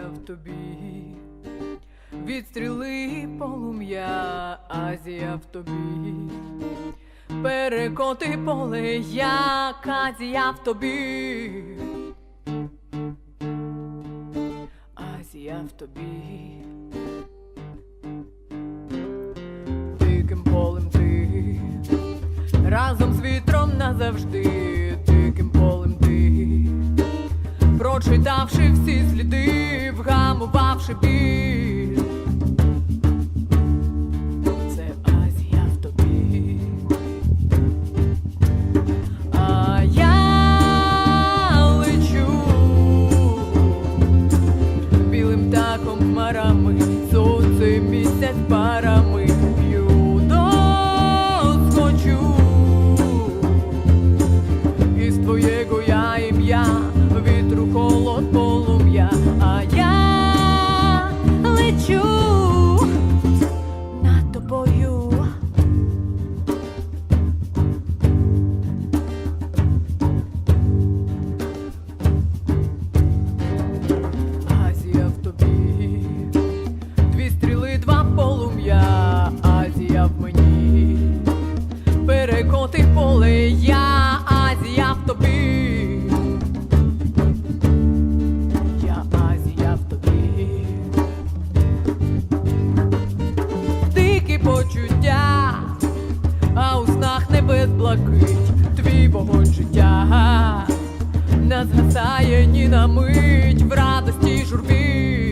в тобі, від стріли полум'я, Азія в тобі, перекоти поле, як Азія в тобі. Азія в тобі. Диким полем ти, разом з вітром назавжди, прочитавши всі сліди, вгамувавши біль. Це Азія в тобі. А я лечу білим птахом хмарами, сонце місяць парами блакить, твій вогонь життя. Не згасає ні на мить в радості й журбі.